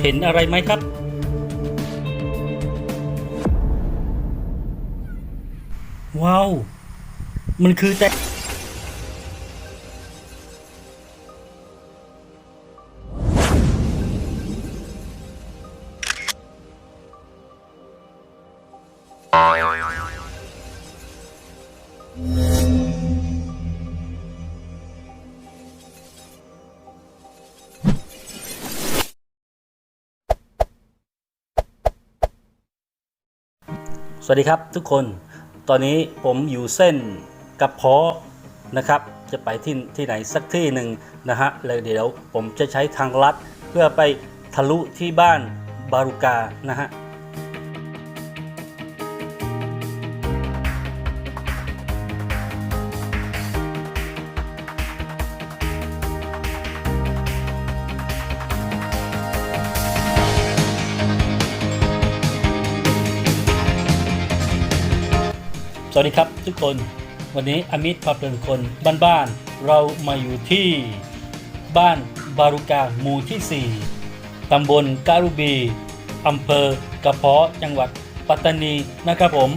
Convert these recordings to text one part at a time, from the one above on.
เห็นอะไรไหมครับ ว้าว มันคือแต่ วัสดีครับทุกคนตอนนี้ผมอยู่เส้นกระเพาะนะครับ จะไปที่ที่ไหนสักที่หนึ่งนะฮะแล้วเดี๋ยวผมจะใช้ทางลัดเพื่อไปทะลุที่บ้านบารุกานะฮะ สวัสดีครับทุกคนวันนี้อมิตรพาเพลินคนบ้านๆเรามาอยู่ที่บ้านบารุกาหมู่ที่ 4 ตำบลการุบีอำเภอกระเพาะจังหวัดปัตตานีนะครับผม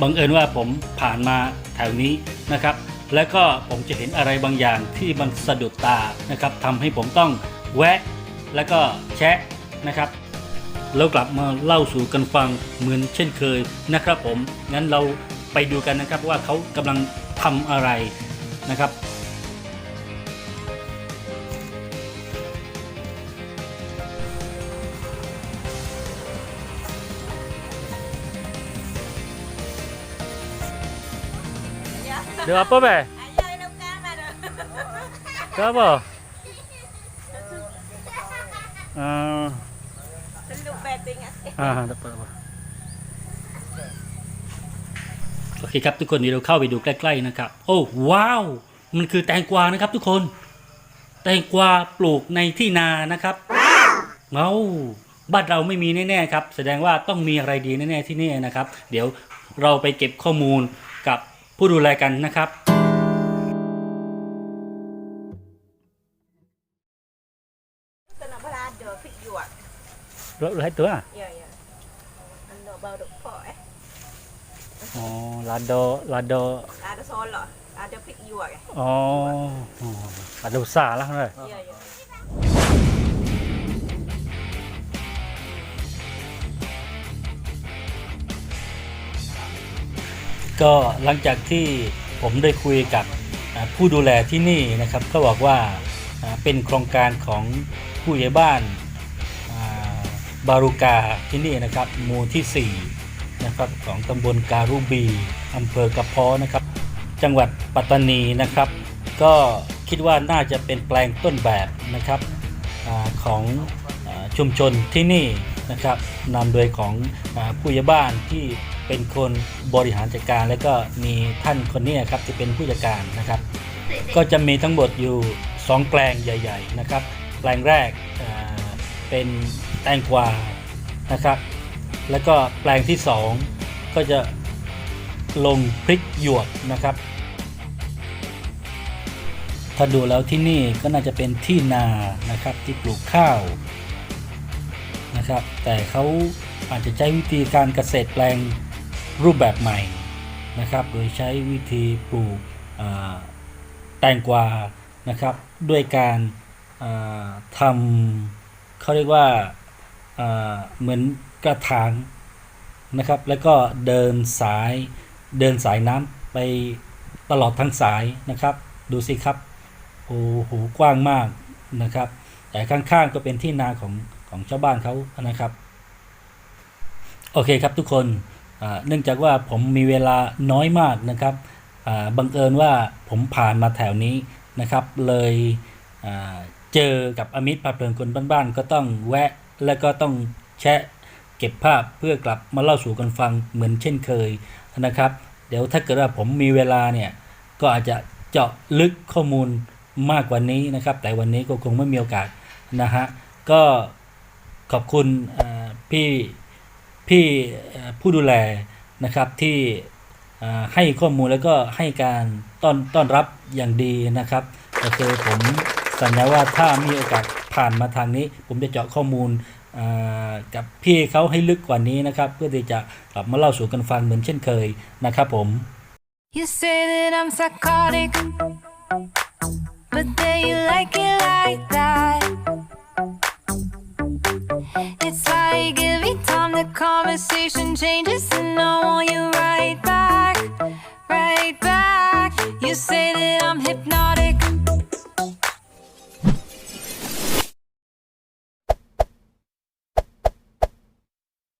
บังเอิญว่าผมผ่านมาแถวนี้นะครับ และก็ผมจะเห็นอะไรบางอย่างที่มันสะดุดตานะครับทำให้ผมต้องแวะแล้วก็แชะนะครับ แล้วกลับมาเล่าสู่กันฟังเหมือนเช่นเคยนะครับผม งั้นเราไปดูกันนะครับว่าเขากำลังทำอะไรนะครับ Được apa be? Ayah nak bukan mana? Ke apa? Ah, Teluk betting ah. อ่า dapat apa โอเคครับทุกคนเดี๋ยวเราเข้าไปดูใกล้ๆนะครับ โอ้ว้าว มันคือแตงกวานะครับทุกคน แตงกวาปลูกในที่นานะครับเอ้าบ้านเราไม่มีแน่ๆครับ แสดงว่าต้องมีอะไรดีแน่ๆที่นี่นะครับ เดี๋ยวเราไปเก็บข้อมูลกับผู้ดูแลกันนะครับ Kita nak berada fik jual. รถไรตั ว Ya ya. Anda bau duk pak eh. อ๋อลาโดลาโด Ada solar. Ada fik jual eh. อ๋ออ๋อลาโดซาแล้วเลย Ya ya. ก็หลังจากที่ผมได้คุยกับอ่าผู้ดูแลที่นี่นะครับก็บอกว่าอ่าเป็นโครงการของผู้ใหญ่บ้านอ่า บารุกาที่นี่นะครับหมู่ที่ 4 นะครับของตำบลการุบีอำเภอกระเพาะนะครับ จังหวัดปัตตานีนะครับ ก็คิดว่าน่าจะเป็นแปลงต้นแบบนะครับอของอชุมชนที่นี่นะครับนำโดยของอผู้ใหญ่บ้านที่เป็นคนบริหารจัดการ และก็มีท่านคนนี้ครับที่เป็นผู้จัดการนะครับ ก็จะมีทั้งหมดอยู่ 2 แปลงใหญ่ ๆ นะครับ แปลงแรกเป็น แตงกวานะครับ แล้วก็แปลงที่ 2 ก็จะลงพริกหยวกนะครับ ถ้าดูแล้วที่นี่ก็น่าจะเป็นที่นานะครับที่ปลูกข้าวนะครับ แต่เขาอาจจะใช้วิธีการเกษตรแปลงรูปแบบใหม่นะครับ โดยใช้วิธีปลูกแตงกวานะครับ ด้วยการาทำเขาเรียกว่า เหมือนกระถางนะครับ แล้วก็เดินสายเดินสายน้ำไปตลอดทั้งสายนะครับ ดูสิครับโอ้โหกว้างมากนะครับ แต่ข้างๆก็เป็นที่นาของของชาวบ้านเขานะครับ โอเคครับทุกคนเนื่องจากว่าผมมีเวลาน้อยมากนะครับบังเอิญว่าผมผ่านมาแถวนี้นะครับ เลยเจอกับอมิตรพาเพลินคนบ้านๆก็ต้องแวะ และก็ต้องแชะเก็บภาพเพื่อกลับมาเล่าสู่กันฟังเหมือนเช่นเคยนะครับ เดี๋ยวถ้าเกิดว่าผมมีเวลาเนี่ยก็อาจจะเจาะลึกข้อมูลมากกว่านี้นะครับ แต่วันนี้ก็คงไม่มีโอกาสนะฮะก็ขอบคุณพี่พี่ผู้ดูแลนะครับที่ให้ข้อมูลแล้วก็ให้การต้อนต้อนรับอย่างดีนะครับก็คือผมสัญญาว่าถ้ามีโอกาส ผ่านมาทางนี้ ผมจะเจาะข้อมูลกับพี่เขาให้ลึกกว่านี้นะครับ เพื่อที่จะกลับมาเล่าสู่กันฟังเหมือนเช่นเคยนะครับผม You say that I'm psychotic, but then you like it like that. It's like every time the conversation changes, and I want you right back.